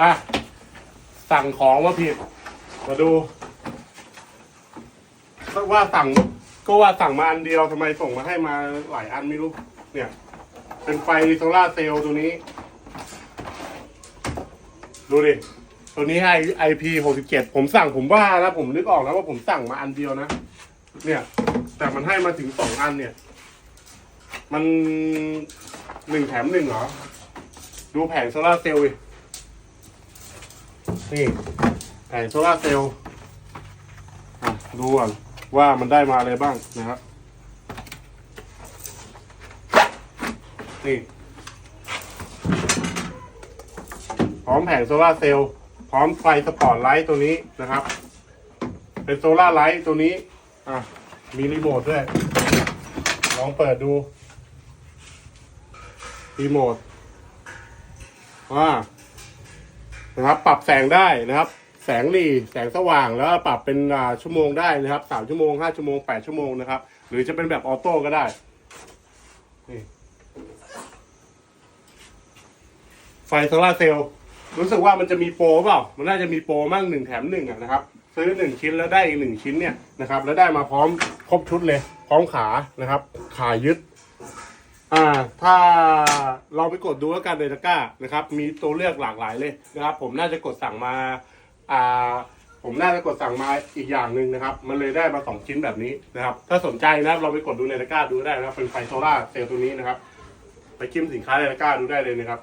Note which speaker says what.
Speaker 1: อะ สั่งของมาผิด มาดูว่าสั่งก็ว่าสั่งมาอันเดียวทำไมส่งมาให้มาหลายอันไม่รู้ เนี่ย เป็นไฟโซล่าเซลล์ตัวนี้ ดูดิ ตัวนี้ไอไอพีหกสิบเจ็ดผมสั่งผมว่าแล้วผมนึกออกแล้วว่าผมสั่งมาอันเดียวนะ เนี่ย แต่มันให้มาถึงสองอันเนี่ย มันหนึ่งแถมหนึ่งเหรอ ดูแผงโซล่าเซลล์ดิ นี่แผงโซลาเซลล์อะดูก่อนว่ามันได้มาอะไรบ้างนะครับ นี่ พร้อมแผงโซลาเซลล์พร้อมไฟสปอร์ตไลท์ตัวนี้นะครับ เป็นโซลาไลท์ตัวนี้ อะ มีรีโมทด้วย ลองเปิดดู รีโมทว่า นะครับ ปรับแสงได้นะครับ แสงหลีแสงสว่างแล้วปรับเป็นชั่วโมงได้นะครับสามชั่วโมงห้าชั่วโมงแปดชั่วโมงนะครับ หรือจะเป็นแบบออโต้ก็ได้นี่ไฟโซลาเซลล์รู้สึกว่ามันจะมีโปรเปล่า มันน่าจะมีโปรมั่งหนึ่งแถมหนึ่งนะครับ ซื้อหนึ่งชิ้นแล้วได้อีกหนึ่งชิ้นเนี่ยนะครับ แล้วได้มาพร้อมครบชุดเลย พร้อมขานะครับ ขายึด อ่าถ้าเราไปกดดูแล้วกันในตะกร้านะครับ มีตัวเลือกหลากหลายเลยนะครับ ผมน่าจะกดสั่งมาอ่าผมน่าจะกดสั่งมาอีกอย่างหนึ่งนะครับ มันเลยได้มาสองชิ้นแบบนี้นะครับ ถ้าสนใจนะครับเราไปกดดูในตะกร้าดูได้นะครับ เป็นไฟโซล่าเซลล์ตัวนี้นะครับ ไปจิ้มสินค้าในตะกร้าดูได้เลยนะครับ